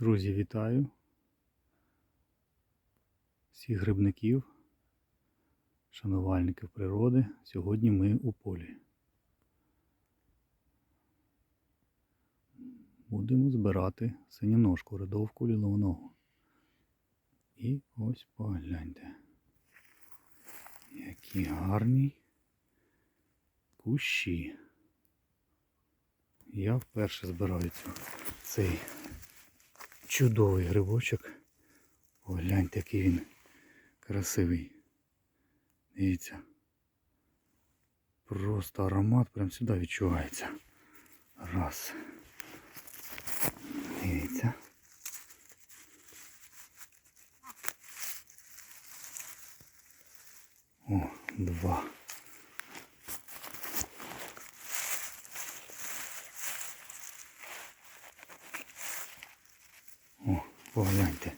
Друзі, вітаю всіх грибників, шанувальників природи. Сьогодні ми у полі. Будемо збирати синяножку, рядовку ліловного. І ось погляньте. Які гарні кущі. Я вперше збираю цю, цей чудовий грибочок. Погляньте, який він красивий. Дивіться. Просто аромат прям сюди відчувається. Раз. Дивіться. О, два. О, погляньте.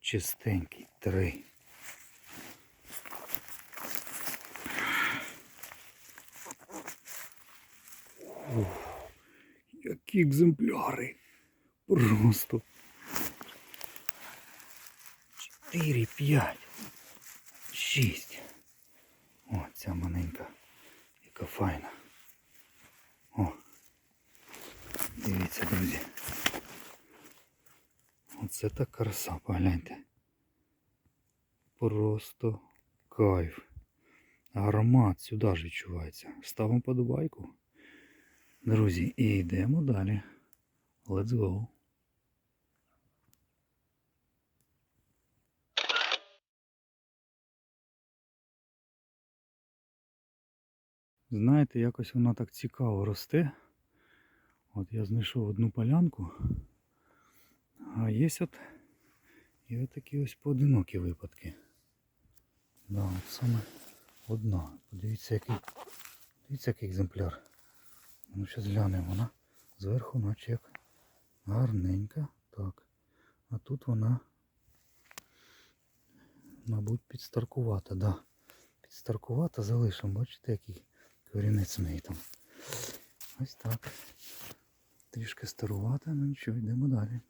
Чистенький три. Ух, які екземпляри. Просто. Чотири, п'ять, шість. О, ця маленька. Яка файна. О. Дивіться, друзі. Оце так краса, погляньте. Просто кайф. Аромат сюди ж відчувається. Ставимо подобайку. Друзі, і йдемо далі. Let's go. Знаєте, якось вона так цікаво росте. От я знайшов одну полянку. А є от і от такі ось поодинокі випадки. Да, от саме одна. Подивіться, який. Дивіться, який екземпляр. Ну, зараз глянемо вона. Зверху наче як гарненька. Так. А тут вона, мабуть, підстаркувата, да. Підстаркувата залишимо. Бачите, який корінець в неї там. Ось так. Трішки старувата, ну нічого, йдемо далі.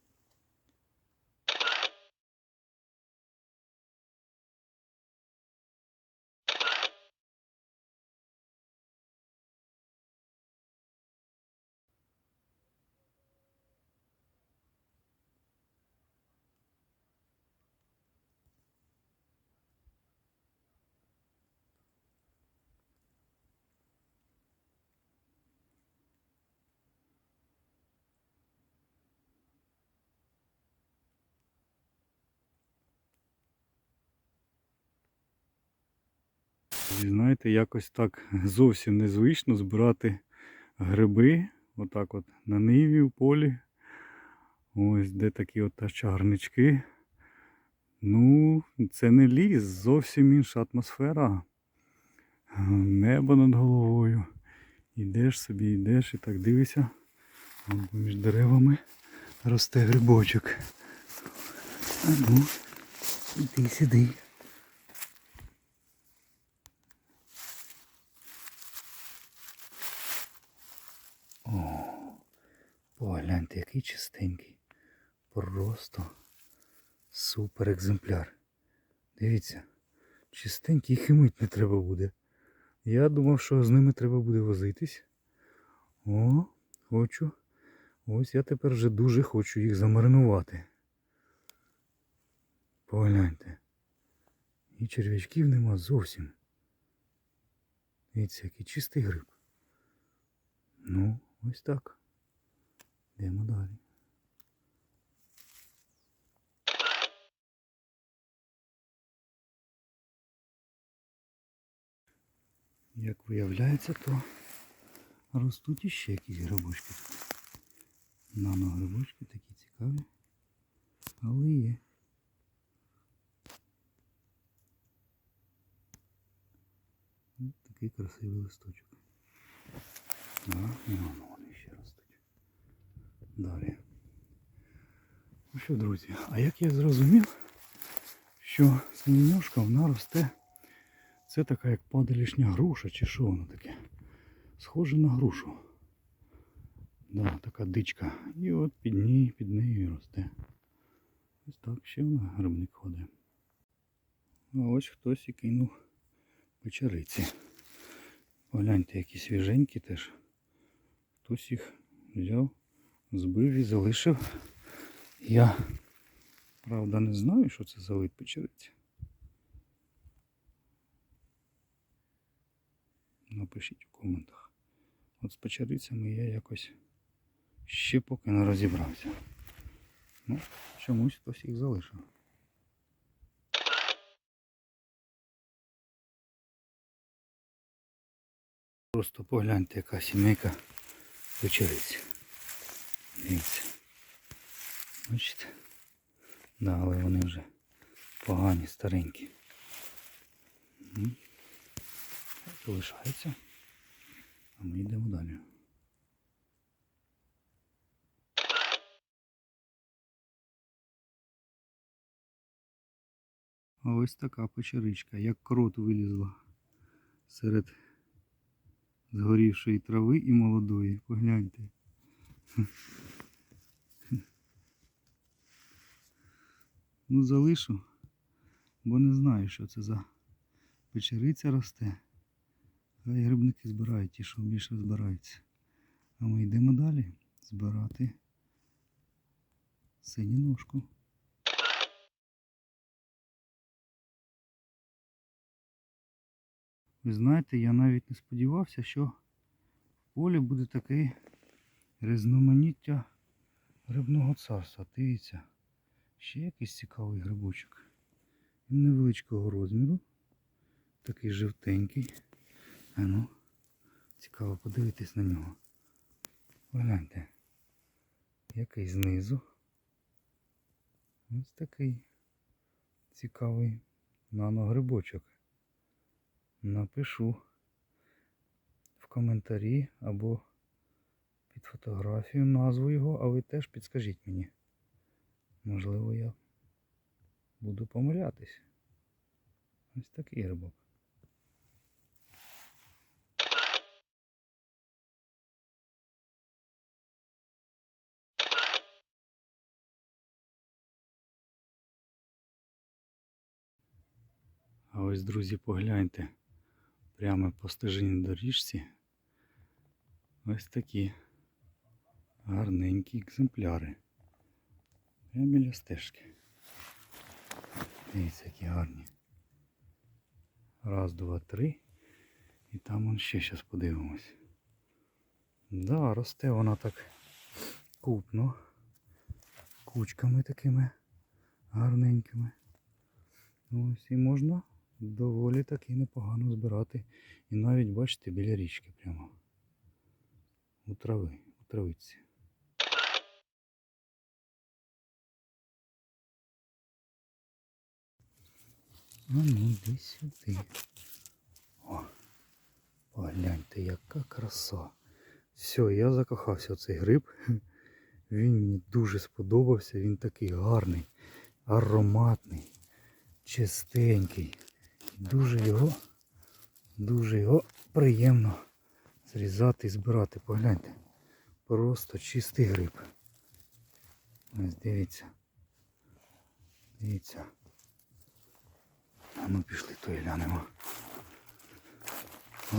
І знаєте, якось так зовсім незвично збирати гриби, отак от на ниві в полі. Ось де такі от чагарнички. Ну, це не ліс, зовсім інша атмосфера. Небо над головою. Ідеш собі, йдеш і так дивишся. Вон між деревами росте грибочок. А ну, іди сюди. Погляньте, який чистенький. Просто супер екземпляр. Дивіться, чистенький їх і мить не треба буде. Я думав, що з ними треба буде возитись. О, хочу. Ось я тепер вже дуже хочу їх замаринувати. Погляньте. І черв'ячків нема зовсім. Дивіться, який чистий гриб. Ну, ось так. Йдемо далі. Як виявляється, то ростуть іще якісь грибочки тут. Нано-грибочки такі цікаві. Але є. Ось такий красивий листочок. Да, і. Далі. Ну що, друзі, а як я зрозумів, що синьошка вона росте, це така як падалішня груша, чи що воно таке? Схоже на грушу. Да, така дичка. І от під ній, під нею росте. Ось так ще вона грибник ходить. А ось хтось і кинув печериці. Погляньте, які свіженькі теж. Хтось їх взяв, збив і залишив. Я, правда, не знаю, що це за вид печериці. Напишіть у коментах. От з печерицями я якось ще поки не розібрався. Ну, чомусь хтось їх залишив. Просто погляньте, яка сімейка печериць. Дивіться. Бачите? Да, але вони вже погані, старенькі. М. Залишаються. А ми йдемо далі. Ось така печеричка, як крот вилізла серед згорівшої трави і молодої. Погляньте. Ну залишу, бо не знаю, що це за печериця росте. Хай грибники збирають ті, що більше збираються. А ми йдемо далі збирати синю ножку. Ви знаєте, я навіть не сподівався, що в полі буде таке різноманіття грибного царства. Дивіться, ще якийсь цікавий грибочок. Він невеличкого розміру, такий жовтенький. А ну, цікаво подивитись на нього. Погляньте, який знизу. Ось такий цікавий наногрибочок. Напишу в коментарі або під фотографію назву його, а ви теж підскажіть мені. Можливо, я буду помилятись. Ось такий грибок. А ось, друзі, погляньте, прямо по стежиній доріжці. Ось такі гарненькі екземпляри. Прямо біля стежки. Дивіться, які гарні. Раз, два, три. І там он ще зараз подивимось. Да, росте вона так купно. Кучками такими гарненькими. Ось і можна доволі таки непогано збирати. І навіть бачите біля річки прямо. У трави, у травиці. А ну йди сюди. О, погляньте, яка краса. Все, я закохався в цей гриб. Він мені дуже сподобався, він такий гарний, ароматний, чистенький. Дуже його, дуже його приємно зрізати і збирати. Погляньте. Просто чистий гриб. Ось дивіться. Дивіться. Ну пішли то глянемо. О,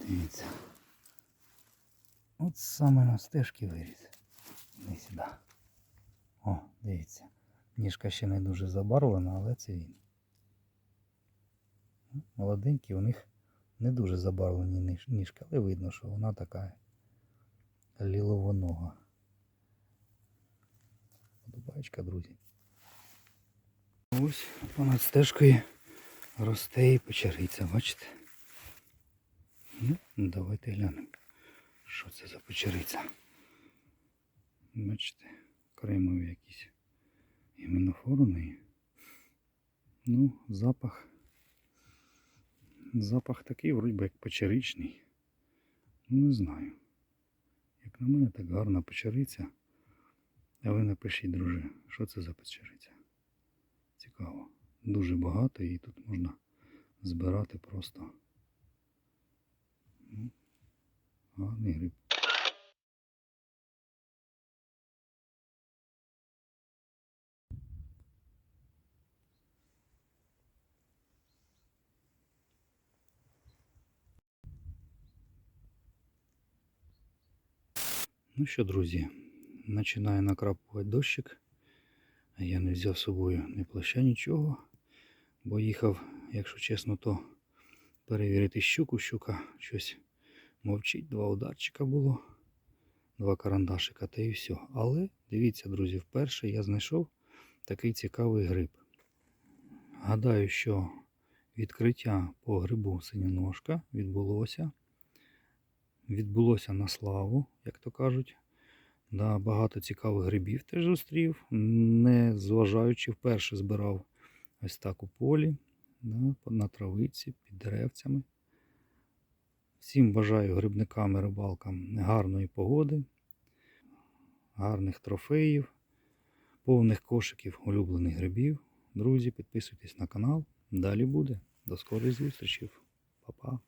дивіться. От саме на стежки виріс. Не сюди. О, дивіться. Ніжка ще не дуже забарвлена, але це він. Ну, Молоденькі, у них не дуже забарвлені ніжки, але видно, що вона така ліловонога. Подобаєчка, друзі. Ось понад стежкою росте і печериця, бачите? Ну, давайте глянемо, що це за печериця. Бачите, кремові якісь імінофор. Ну, запах. Запах такий, вроді би, як печеричний. Ну, не знаю. Як на мене, так гарна печериця. А ви напишіть, друже, що це за печериця цікаво. Дуже багато і тут можна збирати просто ну, гарний гриб. Ну що, друзі, починає накрапувати дощик. Я не взяв з собою ні плаща, нічого. Бо їхав, якщо чесно, то перевірити щуку. Щука щось мовчить. Два ударчика було, два карандашика та і все. Але дивіться, друзі, вперше я знайшов такий цікавий гриб. Гадаю, що відкриття по грибу синяножка відбулося. Відбулося на славу, як то кажуть. Да, багато цікавих грибів теж зустрів, не зважаючи, вперше збирав ось так у полі, да, на травиці, під деревцями. Всім бажаю грибникам і рибалкам гарної погоди, гарних трофеїв, повних кошиків улюблених грибів. Друзі, підписуйтесь на канал. Далі буде. До скорих зустрічей. Па-па.